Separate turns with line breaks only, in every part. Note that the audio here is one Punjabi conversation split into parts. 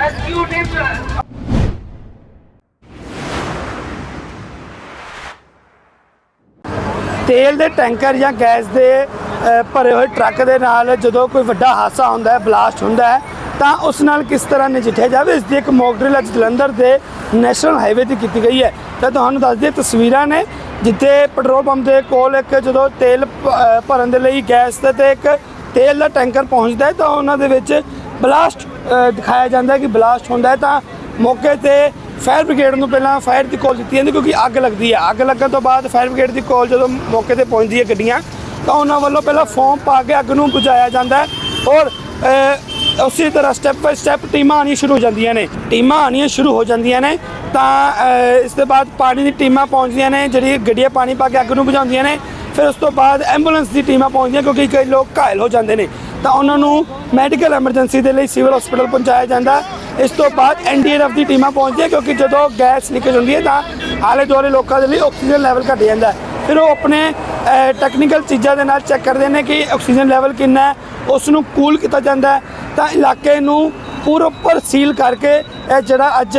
ਰੈਸਕਿਊ ਟੀਮ
ਤੇਲ ਦੇ ਟੈਂਕਰ ਜਾਂ ਗੈਸ ਦੇ ਭਰੇ ਹੋਏ ਟਰੱਕ ਦੇ ਨਾਲ ਜਦੋਂ ਕੋਈ ਵੱਡਾ ਹਾਦਸਾ ਹੁੰਦਾ ਹੈ, ਬਲਾਸਟ ਹੁੰਦਾ ਹੈ, ਤਾਂ ਉਸ ਨਾਲ ਕਿਸ ਤਰ੍ਹਾਂ ਨਜਿੱਠਿਆ ਜਾਵੇ? ਇਸ ਦੀ ਇੱਕ ਮੌਕ ਡਰਿਲ ਅੱਜ ਜਲੰਧਰ ਦੇ ਨੈਸ਼ਨਲ ਹਾਈਵੇ ਤੇ ਕੀਤੀ ਗਈ ਹੈ। ਤਾਂ ਤੁਹਾਨੂੰ ਦੱਸ ਦਈਏ, ਤਸਵੀਰਾਂ ਨੇ ਜਿੱਥੇ ਪੈਟਰੋਲ ਪੰਪ ਦੇ ਕੋਲ ਇੱਕ ਜਦੋਂ ਤੇਲ ਭਰਨ ਦੇ ਲਈ ਗੈਸ ਤੇ ਇੱਕ ਤੇਲ ਦਾ ਟੈਂਕਰ ਪਹੁੰਚਦਾ ਹੈ, ਤਾਂ ਉਹਨਾਂ ਦੇ ਵਿੱਚ ਬਲਾਸਟ ਦਿਖਾਇਆ ਜਾਂਦਾ ਕਿ ਬਲਾਸਟ ਹੁੰਦਾ ਹੈ ਤਾਂ ਮੌਕੇ ਤੇ ਫਾਇਰ ਬ੍ਰਿਗੇਡ ਨੂੰ ਪਹਿਲਾਂ ਫਾਇਰ ਦੀ ਕਾਲ ਦਿੱਤੀ ਜਾਂਦੀ ਕਿਉਂਕਿ ਅੱਗ ਲੱਗਦੀ ਹੈ। ਅੱਗ ਲੱਗਣ ਤੋਂ ਬਾਅਦ ਫਾਇਰ ਬ੍ਰਿਗੇਡ ਦੀ ਕਾਲ ਜਦੋਂ ਮੌਕੇ ਤੇ ਪਹੁੰਚਦੀ ਹੈ ਗੱਡੀਆਂ, ਤਾਂ ਉਹਨਾਂ ਵੱਲੋਂ ਪਹਿਲਾਂ ਫੋਮ ਪਾ ਕੇ ਅੱਗ ਨੂੰ ਬੁਝਾਇਆ ਜਾਂਦਾ ਹੈ ਔਰ ਉਸੇ ਤਰ੍ਹਾਂ ਸਟੈਪ ਬਾਈ ਸਟੈਪ ਟੀਮਾਂ ਆਉਣੀਆਂ ਸ਼ੁਰੂ ਹੋ ਜਾਂਦੀਆਂ ਨੇ। ਟੀਮਾਂ ਆਉਣੀਆਂ ਸ਼ੁਰੂ ਹੋ ਜਾਂਦੀਆਂ ਨੇ ਤਾਂ ਇਸ ਦੇ ਬਾਅਦ ਪਾਣੀ ਦੀ ਟੀਮਾਂ ਪਹੁੰਚਦੀਆਂ ਨੇ ਜਿਹੜੀ ਗੱਡੀਆਂ ਪਾਣੀ ਪਾ ਕੇ ਅੱਗ ਨੂੰ ਬੁਝਾਉਂਦੀਆਂ ਨੇ। ਫਿਰ ਉਸ ਤੋਂ ਬਾਅਦ ਐਂਬੂਲੈਂਸ ਦੀ ਟੀਮਾਂ ਪਹੁੰਚਦੀਆਂ ਕਿਉਂਕਿ ਕਈ ਲੋਕ ਘਾਇਲ ਹੋ ਜਾਂਦੇ ਨੇ। ਤਾਂ ਉਹਨਾਂ ਨੂੰ ਮੈਡੀਕਲ ਐਮਰਜੈਂਸੀ ਦੇ ਲਈ ਸਿਵਲ ਹਸਪੀਟਲ ਪਹੁੰਚਾਇਆ ਜਾਂਦਾ। ਇਸ ਤੋਂ ਬਾਅਦ ਐਨਡੀਆਰਐਫ ਦੀ ਟੀਮਾਂ ਪਹੁੰਚਦੀਆਂ ਕਿਉਂਕਿ ਜਦੋਂ ਗੈਸ ਲੀਕੇਜ ਹੁੰਦੀ ਹੈ ਤਾਂ ਆਲੇ ਦੁਆਲੇ ਲੋਕਾਂ ਦੇ ਲਈ ਆਕਸੀਜਨ ਲੈਵਲ ਘਟ ਜਾਂਦਾ ਫਿਰ ਉਹ ਆਪਣੇ ਟੈਕਨੀਕਲ ਚੀਜ਼ਾਂ ਦੇ ਨਾਲ ਚੈੱਕ ਕਰਦੇ ਨੇ ਕਿ ਆਕਸੀਜਨ ਲੈਵਲ ਕਿੰਨਾ ਹੈ। ਉਸ ਨੂੰ ਕੂਲ ਕੀਤਾ ਜਾਂਦਾ ਤਾਂ ਇਲਾਕੇ ਨੂੰ ਪੂਰਾ ਉੱਪਰ ਸੀਲ ਕਰਕੇ ਇਹ ਜਿਹੜਾ ਅੱਜ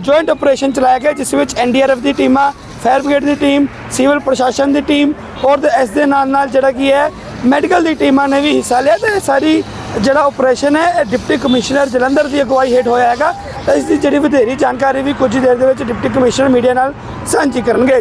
ਜੁਆਇੰਟ ਆਪਰੇਸ਼ਨ ਚਲਾਇਆ ਗਿਆ, ਜਿਸ ਵਿੱਚ ਐਨਡੀਆਰਐਫ ਦੀ ਟੀਮਾਂ ਫਾਇਰ ਬ੍ਰਿਗੇਡ ਦੀ ਟੀਮ, ਸਿਵਲ ਪ੍ਰਸ਼ਾਸਨ ਦੀ ਟੀਮ ਔਰ ਇਸ ਦੇ ਨਾਲ ਨਾਲ ਜਿਹੜਾ ਕੀ ਹੈ, ਮੈਡੀਕਲ ਦੀ ਟੀਮਾਂ ਨੇ ਵੀ ਹਿੱਸਾ ਲਿਆ ਤੇ ਸਾਰੀ ਜਿਹੜਾ ਆਪਰੇਸ਼ਨ ਹੈ, ਇਹ ਡਿਪਟੀ ਕਮਿਸ਼ਨਰ ਜਲੰਧਰ ਦੀ ਅਗਵਾਈ ਹੇਠ ਹੋਇਆ ਹੈਗਾ। ਇਸ ਦੀ ਜਿਹੜੀ ਵਧੇਰੀ ਜਾਣਕਾਰੀ ਵੀ ਕੁਝ ਹੀ ਦੇਰ ਦੇ ਵਿੱਚ ਡਿਪਟੀ ਕਮਿਸ਼ਨਰ ਮੀਡੀਆ ਨਾਲ ਸਾਂਝੀ ਕਰਨਗੇ।